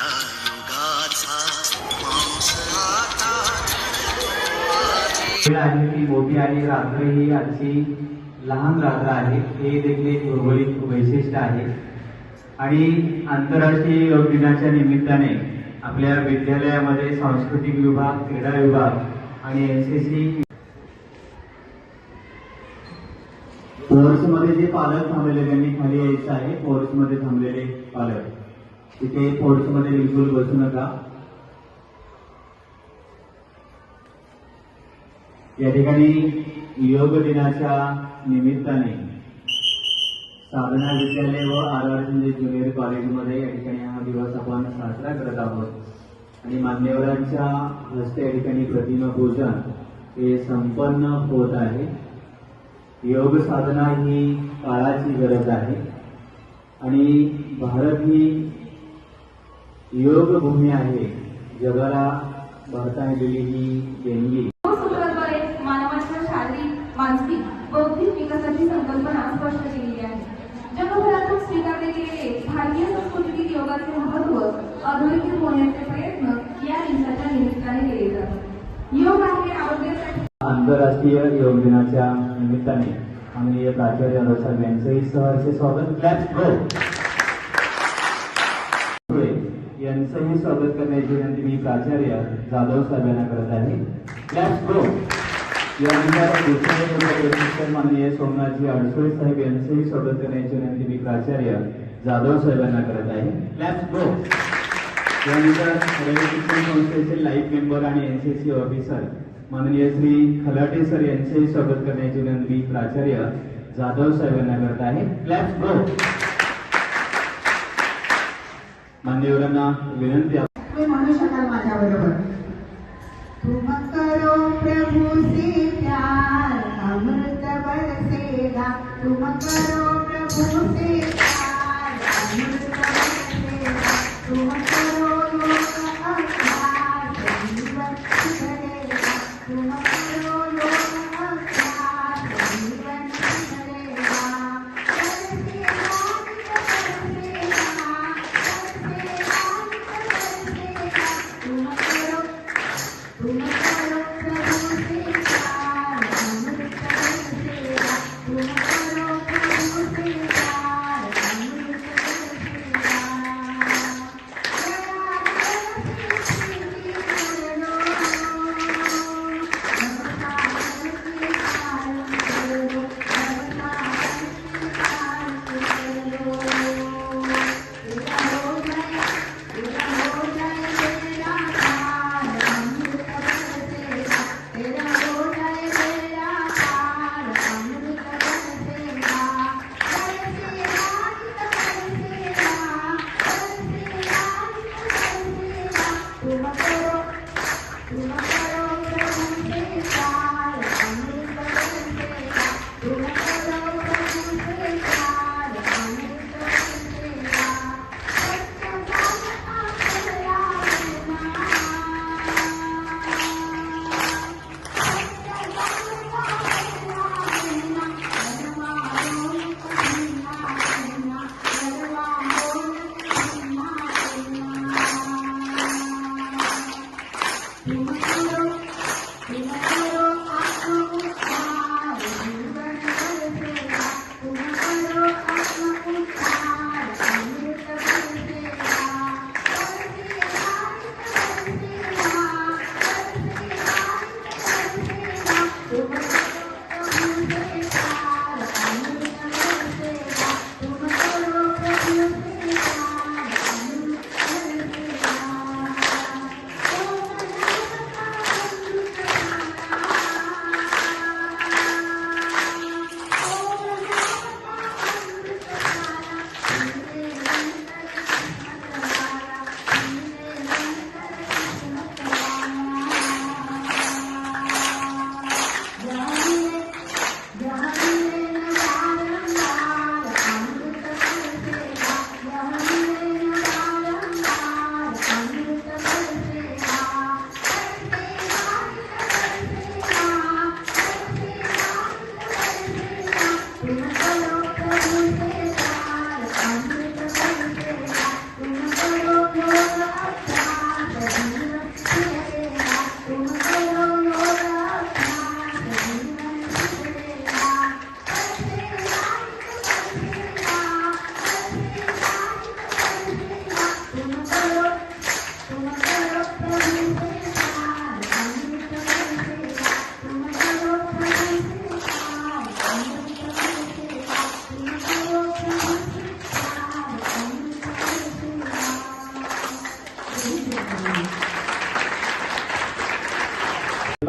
या युगाचा आता आहे ती मोठी आणि रात्र ही आजची लहान रात्र आहे. हे देखील एक भौगोलिक वैशिष्ट्य आहे. आणि आंतरराष्ट्रीय योग दिनाच्या निमित्ताने आपल्या विद्यालयामध्ये सांस्कृतिक विभाग क्रीडा विभाग आणि एन सी सी मध्ये जे पालक थांबलेले त्यांनी खाली यायचं आहे. मध्ये थांबलेले पालक. तिथे मध्ये बिलकुल बसू नका. या ठिकाणी योग दिनाच्या निमित्ताने साधना विद्यालय व आर आर शिंदे ज्युनियर कॉलेजमध्ये या ठिकाणी हा दिवस आपण साजरा करत आहोत. आणि मान्यवरांच्या हस्ते या ठिकाणी प्रतिमा पूजन हे संपन्न होत आहे. योग साधना ही काळाची गरज आहे. आणि भारत ही योग भूमी आहे. जगाला भारताने दिली ही देणगी. सूत्राद्वारे मानवाच्या शारीरिक मानसिक बौद्धिक विकासाची संकल्पना स्पष्ट केलेली आहे. जगभरातून स्वीकारले गेलेले भारतीय संस्कृतीतील योगाचे महत्त्व अधोरेखित होण्याचे प्रयत्न या दिवसाच्या निमित्ताने केले जातात. योग आहे आरोग्यासाठी. आंतरराष्ट्रीय योग दिनाच्या निमित्ताने आम्ही प्राचार्य यांचंही सहर्ष स्वागत. यांचंही स्वागत करण्याची विनंती मी प्राचार्य जाधव साहेब यांना करत आहे. यानंतर माननीय सोमनाथजी अडसोळे साहेब यांचंही स्वागत करण्याची विनंती मी प्राचार्य जाधव साहेब यांना करत आहे. क्लॅप गो यानंतर रेल्वे शिक्षण संस्थेचे लाईफ मेंबर आणि एनसीसी ऑफिसर माननीय श्री खलाटे सर यांचे स्वागत करण्याची विनंती प्राचार्य जाधव साहेब यांना करत आहे. क्लॅप गो मान्यवरांना विनंती आहे. तुम्ही म्हणू शकाल माझ्या बरोबर तुम करो प्रभू से प्यार अमृत बरसेगा तुम करो Obrigada.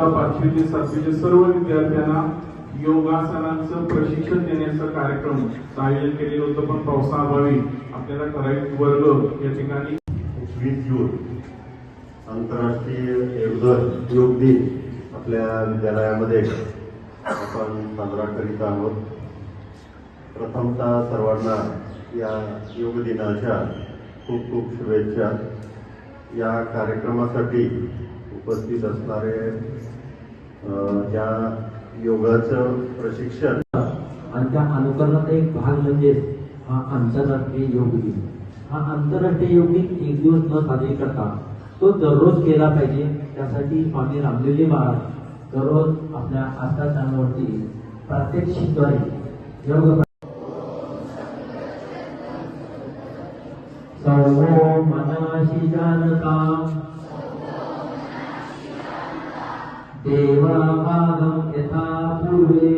आता पाचवी ते सातवीच्या सर्व विद्यार्थ्यांना योगासनांचं प्रशिक्षण देण्याचा कार्यक्रम आयोजन केलेलं होतं पण पावसाअभावी आपल्याला ठराविक वर्ग या ठिकाणी. वीस जून आंतरराष्ट्रीय योग दिन आपल्या विद्यालयामध्ये आपण साजरा करीत आहोत. प्रथमतः सर्वांना या योग दिनाच्या खूप खूप शुभेच्छा. या कार्यक्रमासाठी उपस्थित असणारे या योगाचं प्रशिक्षण आणि त्या अनुकरणाचा एक भाग म्हणजेच हा आंतरराष्ट्रीय योग दिन. हा आंतरराष्ट्रीय योग दिन एक दिवस न साजरी करता तो दररोज केला पाहिजे. त्यासाठी स्वामी रामदेवजी महाराज दररोज आपल्या आस्था चॅनलवरती प्रात्यक्षिकद्वारे योग सर्व मनाशी जानता देवाभागम यथा पूर्वे।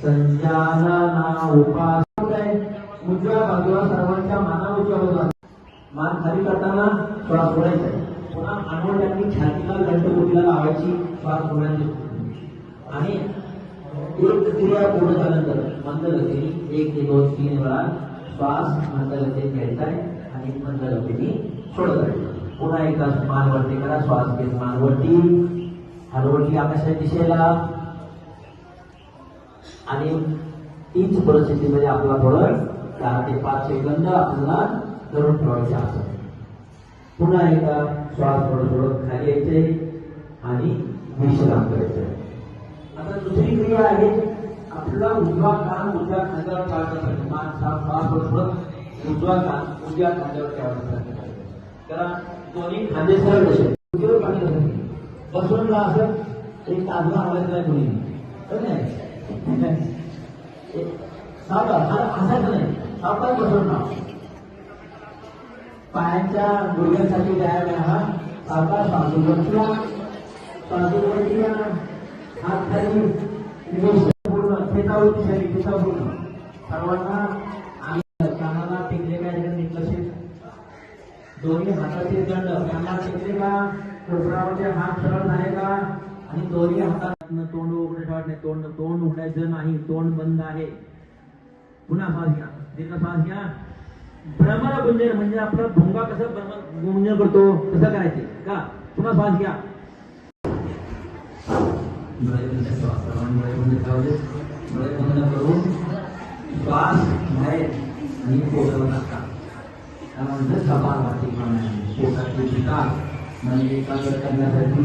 संजाना उपास उजव्या बाजूला सर्वांच्या माना उजव्या बाजूला मान खाली करताना श्वास सोडायचा आहे. पुन्हा अनवट्यांनी छातीला घंटगोटीला लावायची श्वास सोडायची आणि एक क्रिया पूर्ण झाल्यानंतर मंदगतीने एक ते दोन तीन वेळा श्वास मंदगतीने घ्यायचा आहे आणि मंदगतीने सोडत आहे पुन्हा एकदा मानवरती करा श्वास घेत मानवरती हलवटी आकाशाच्या दिशेला आणि तीच परिस्थितीमध्ये आपला थोडं चार ते पाच सेकंद आपल्याला धरून ठेवायचे असं पुन्हा एकदा श्वास थोडं थोडं खाली यायचे आणि विश्राम करायचे आता दुसरी क्रिया आहे आपला उजवा कान उजव्या खांद्यावर ठेवायचा मान साफ श्वास थोडं उजवा कान उजव्या खांद्यावर ठेवायचा कारण दोन्ही खांदे सरळ असे उजवीवर पाणी घालत नाही. बसून राहा असं एक ताजला हवायचं नाही कोणी. हो नाही? सावकाश हसायचं नाही. सावकाश बसून राहा. पायांच्या गुडघ्यांसाठी व्यायाम आहे हा. सावकाश साधू बसला. साधू बसला. हात खाली. पूर्ण. खेचावरती शरीर खेचा पूर्ण. सर्वांना आम्ही कानाला टिकले काय कसे दोन्ही हातातील दंड त्यांना टिकले का? कोपरावरचे हात सरळ झाले का? आणि दोन्ही हातात तोंड उघडे ठेवणे तोंड तोंड उघडायचं नाही तोंड बंद आहे. पुन्हा श्वास घ्या दीर्घ श्वास घ्या. भ्रमर गुंजन म्हणजे आपला भोंगा कसं भ्रमर गुंजन करतो कसं करायचे? का? पुन्हा श्वास घ्या. श्वास बाहेर आणि पोटावर टाका. त्यानंतर कपाल वाटी प्राणायाम पोटाची विकार म्हणजे एकाग्र करण्यासाठी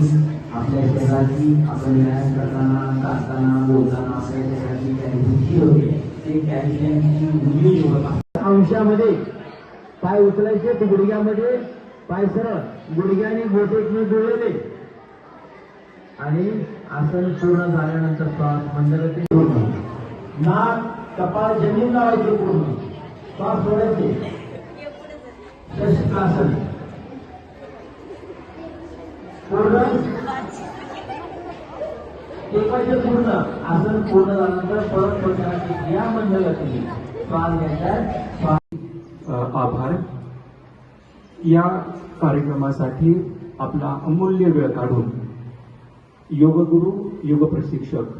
आपल्या शरीराची आपण व्यायाम करताना चालताना बोलताना आपल्या शरीराची कॅल्शियमची होते ते कॅल्शियमची मुली होत अंशामध्ये पाय उचलायचे ते गुडघ्यामध्ये पाय सरळ. गुडघ्याने गोटे एकमेक जुळलेले आणि आसन पूर्ण झाल्यानंतर श्वास मंडळाचे पूर्ण नाक कपाळ जमीन लावायचे पूर्ण श्वास सोडायचे. शस्त्रासन पूर्ण टेकायचे पूर्ण आसन पूर्ण झाल्यानंतर परत बसण्याची क्रिया म्हणजे मंडळाची श्वास घ्यायचा आभार. या कार्यक्रमासाठी आपला अमूल्य वेळ काढून योगगुरु योग प्रशिक्षक